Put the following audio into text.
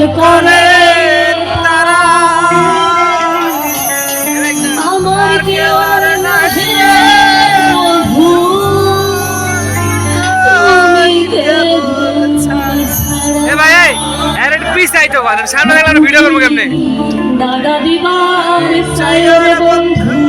পাগল করে তারা। আমার কেউ আর নাহি সামনে দেখলাম ভিডিও করব কেমনে? দাদা দিবার বন্ধু।